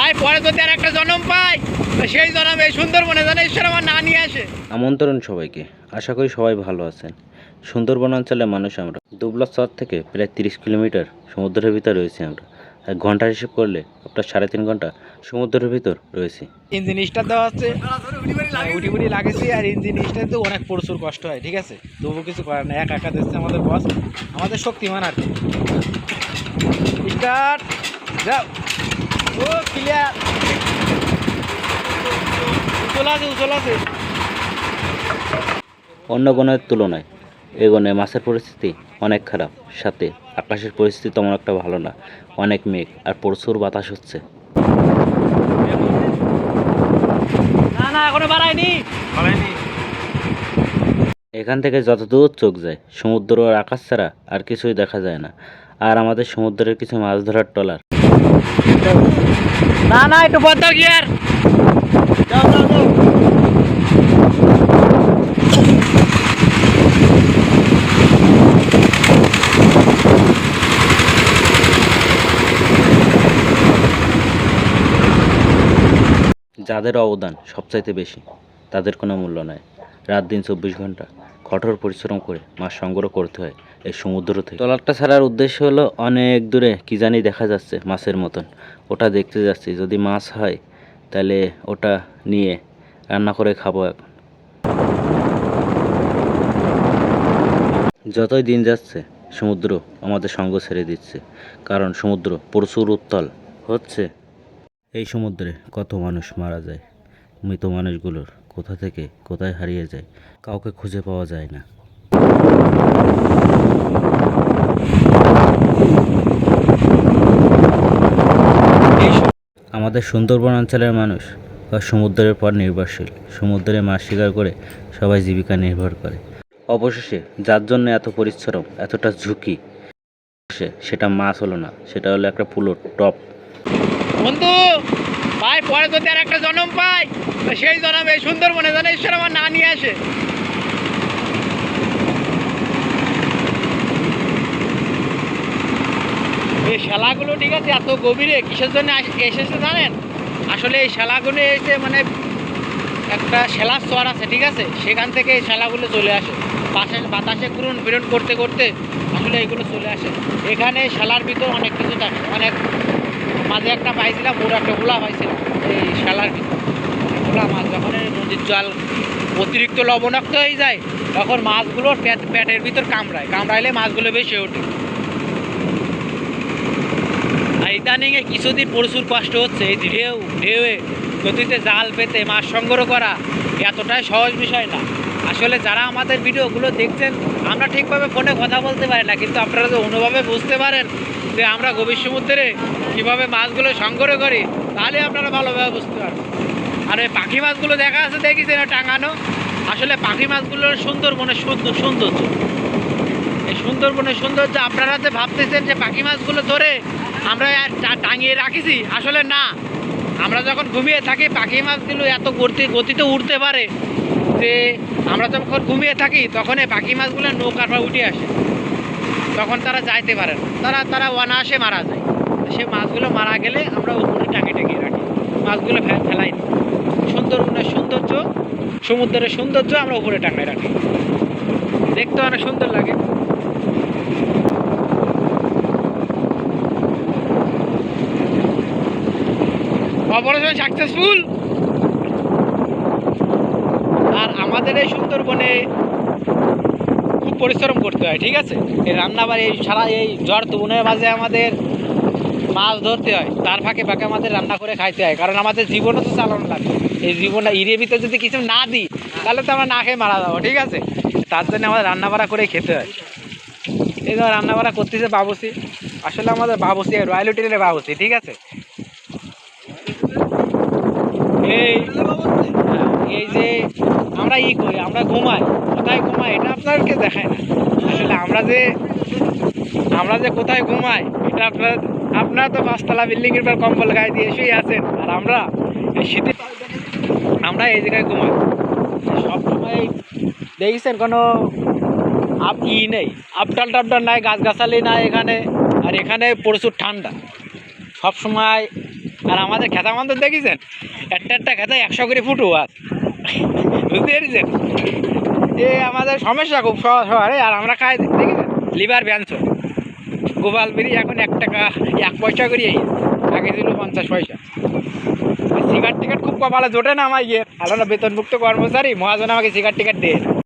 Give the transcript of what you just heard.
ভাই পরে যদি আর একটা জন্ম পাই সেই জন্ম এই সুন্দরবনে যেন ঈশ্বর আমার না নিয়ে আসে। আমন্ত্রণ সবাইকে। আশা করি সবাই ভালো আছেন। সুন্দরবন অঞ্চলের মানুষ আমরা। দুবলা চর থেকে প্রায় তিরিশ কিলোমিটার সমুদ্রের ভিতর রয়েছি আমরা। ঘণ্টা হিসেব করলে আপনার সাড়ে তিন ঘণ্টা সমুদ্রের ভিতর রয়েছি। ইঞ্জিন স্টার দেওয়া হচ্ছে। উটি বুটি লাগেছি আর ইঞ্জিন তো অনেক প্রচুর কষ্ট হয় ঠিক আছে? তবু কিছু করার না এক একা দিচ্ছে আমাদের বস আমাদের শক্তিমান আর কি। স্টার্ট যাও। ও ক্লিয়ার উচল আছে উচল আছে। অন্য বনের তুলনায় এই বনে মাছের পরিস্থিতি অনেক খারাপ। সাথে আকাশের পরিস্থিতি তেমন একটা ভালো না। অনেক মেঘ আর প্রচুর বাতাস হচ্ছে। না না এখনও বাড়ায়নি। বাড়ায়নি। এখান থেকে যতদূর চোখ যায় সমুদ্র আর আকাশ ছাড়া আর কিছুই দেখা যায় না। আর আমাদের সমুদ্রের কিছু মাছ ধরার ট্রলার। না না, একটু বন্ধ গিয়ার। যাদের অবদান সবচাইতে বেশি, তাদের কোনো মূল্য নাই। রাত দিন চব্বিশ ঘণ্টা কঠোর পরিশ্রম করে মাছ সংগ্রহ করতে হয়। এই সমুদ্র থেকে। ট্রলারটা ছাড়ার উদ্দেশ্য হলো অনেক দূরে, কি জানি দেখা যাচ্ছে মাছের মতন। ওটা দেখতে যাচ্ছি, যদি মাছ হয় তাহলে ওটা নিয়ে রান্না করে খাব এখন। যতই দিন যাচ্ছে, সমুদ্র আমাদের সঙ্গ ছেড়ে দিচ্ছে, কারণ সমুদ্র প্রচুর উত্তাল হচ্ছে। এই সমুদ্রে কত মানুষ মারা যায়, মৃত মানুষগুলোর কোথা থেকে কোথায় হারিয়ে যায়, কাউকে খুঁজে পাওয়া যায় না। আমাদের সুন্দরবন অঞ্চলের মানুষ বা সমুদ্রের পর নির্ভরশীল। সমুদ্রে মাছ শিকার করে সবাই জীবিকা নির্ভর করে। অবশেষে যার জন্য এত পরিশ্রম, এতটা ঝুঁকি সেটা মাছ হলো না, সেটা হলো একটা পুলো টপ। বন্ধু, ভাই, পরে যদি আর একটা জন্ম পাই সেই জন্ম এই সুন্দরবনে যেন ঈশ্বর আমার না নিয়ে আসে। শালাগুলো ঠিক আছে, এত গভীরে কিসের জন্য এসেছে জানেন? আসলে এই শালাগুলো এসে মানে একটা শেলার চর আছে, ঠিক আছে? সেখান থেকে এই শালাগুলো চলে আসে। পাশে বাতাসে ঘুরন ফিরন করতে করতে আসলে এগুলো চলে আসে। এখানে শালার ভিতর অনেক কিছু থাকে। অনেক মাঝে একটা পাইছিলাম বড় একটা গোলা পাইছিলাম, এই শালার ভিতর। গোলা মাছ যখন নদীর জল অতিরিক্ত লবণাক্ত হয়ে যায়, তখন মাছগুলোর পেট, পেটের ভিতর কামড়ায়। কামড়াইলে মাছগুলো বেশি ওঠে। আর ইদানিং এ কিছুদিন প্রচুর কষ্ট হচ্ছে, এই ঢেউ, ঢেউয়ে নদীতে জাল পেতে, মাছ সংগ্রহ করা এতটাই সহজ বিষয় না। আসলে যারা আমাদের ভিডিওগুলো দেখছেন, আমরা ঠিকভাবে ফোনে কথা বলতে পারি না, কিন্তু আপনারা যদি অনুভবে বুঝতে পারেন যে আমরা গভীর সমুদ্রে কীভাবে মাছগুলো সংগ্রহ করি, তাহলে আপনারা ভালোভাবে বুঝতে পারবেন। আর এই পাখি মাছগুলো দেখা আছে, দেখিছেন না টাঙানো? আসলে পাখি মাছগুলোর সুন্দরবনের সুন্দর সৌন্দর্য। এই সুন্দরবনের সৌন্দর্য আপনারা যে ভাবতেছেন যে পাখি মাছগুলো ধরে আমরা টাঙিয়ে রাখিছি। আসলে না। আমরা যখন ঘুমিয়ে থাকি পাখি মাছগুলো এত গতি গতিতে উঠতে পারে যে আমরা যখন ঘুমিয়ে থাকি তখন এই পাখি মাছগুলো নৌকার পর উঠে আসে। তখন তারা যাইতে পারে না। তারা তারা অনায়াসে মারা যায়। সে মাছগুলো মারা গেলে আমরা উপরে টাঙিয়ে টাঙিয়ে রাখি। মাছগুলো ফেলাই না সুন্দরবনের সৌন্দর্য, সমুদ্রের সৌন্দর্য আমরা উপরে টাঙায় রাখি। দেখতে অনেক সুন্দর লাগে। Operation successful. আর আমাদের এই সুন্দরবনে খুব পরিশ্রম করতে হয়, ঠিক আছে? এই রান্নাবাড়ি, এই সারা এই জ্বর তুবনের মাঝে আমাদের মাছ ধরতে হয়, তার ফাঁকে ফাঁকে আমাদের রান্না করে খাইতে হয়, কারণ আমাদের জীবনও তো চালানো লাগবে। এই জীবনটা ইরিয়ে ভিতরে যদি কিছু না দিই, তাহলে তো আমরা না খেয়ে মারা যাব, ঠিক আছে? তার জন্য আমাদের রান্না বাড়া করে খেতে হয়। এই রান্না বাড়া করতেছে বাবুসি, আসলে আমাদের বাবুসি, রয়্যাল হোটেলের বাবুসি, ঠিক আছে এই এই যে আমরা ই করি, আমরা ঘুমাই। কোথায় ঘুমাই এটা আপনাদেরকে দেখায় না। আসলে আমরা যে আমরা যে কোথায় ঘুমাই, এটা আপনার, আপনারা তো পাঁচতলা বিল্ডিং এর পর কম্বল গায়ে দিয়ে শুয়ে আছেন, আর আমরা এই শীতে আমরা এই জায়গায় ঘুমাই। সব সময় দেখছেন কোনো আপ ই নেই। আপডাল টাপডাল নাই, গাছগাছালি নাই এখানে, আর এখানে প্রচুর ঠান্ডা। সব সময়, আর আমাদের খেতা মন্দ দেখেছেন, একটা একটা খেতা একশো করে ফুটো আর বুঝতে পেরেছেন? আমাদের সমস্যা খুব সহজ শহরে আর আমরা খাই দেখি লিভার ব্যান্স গোপাল বিড়ি এখন এক টাকা, এক পয়সা করিয়ে আগে ছিল পঞ্চাশ পয়সা। সিগার টিকিট খুব কপালে জোটে না আমার ইয়ে আলাদা বেতনভুক্ত কর্মচারী, মহাজন আমাকে সিগার টিকিট দেয়।